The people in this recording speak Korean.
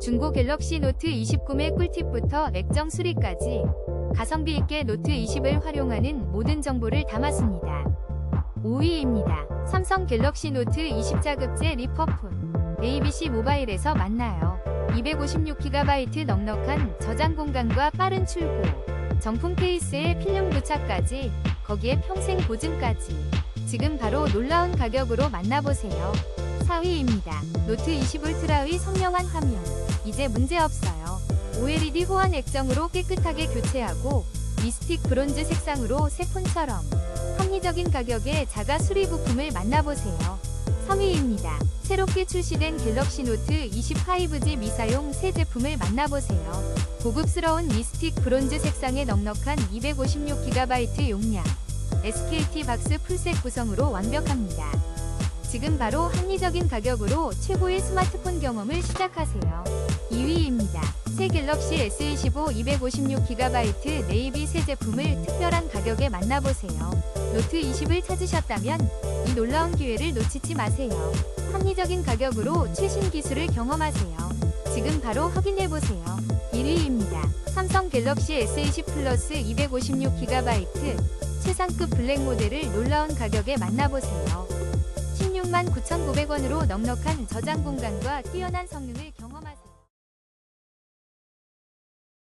중고 갤럭시 노트 20 구매 꿀팁부터 액정 수리까지 가성비 있게 노트 20을 활용하는 모든 정보를 담았습니다. 5위입니다. 삼성 갤럭시 노트 20 자급제 리퍼폰 ABC 모바일에서 만나요. 256GB 넉넉한 저장 공간과 빠른 출고, 정품 케이스에 필름 부착까지, 거기에 평생 보증까지. 지금 바로 놀라운 가격으로 만나보세요. 4위입니다. 노트 20 울트라의 선명한 화면. 이제 문제없어요. OLED 호환 액정으로 깨끗하게 교체하고 미스틱 브론즈 색상으로 새 폰처럼 합리적인 가격에 자가 수리 부품을 만나보세요. 3위입니다. 새롭게 출시된 갤럭시 노트 20 5G 미사용 새 제품을 만나보세요. 고급스러운 미스틱 브론즈 색상의 넉넉한 256GB 용량, SKT 박스 풀셋 구성으로 완벽합니다. 지금 바로 합리적인 가격으로 최고의 스마트폰 경험을 시작하세요. 2위입니다. 새 갤럭시 S25 256GB 네이비 새 제품을 특별한 가격에 만나보세요. 노트 20을 찾으셨다면 이 놀라운 기회를 놓치지 마세요. 합리적인 가격으로 최신 기술을 경험하세요. 지금 바로 확인해보세요. 1위입니다. 삼성 갤럭시 S20 플러스 256GB 최상급 블랙 모델을 놀라운 가격에 만나보세요. 16만 9,900원으로 넉넉한 저장 공간과 뛰어난 성능을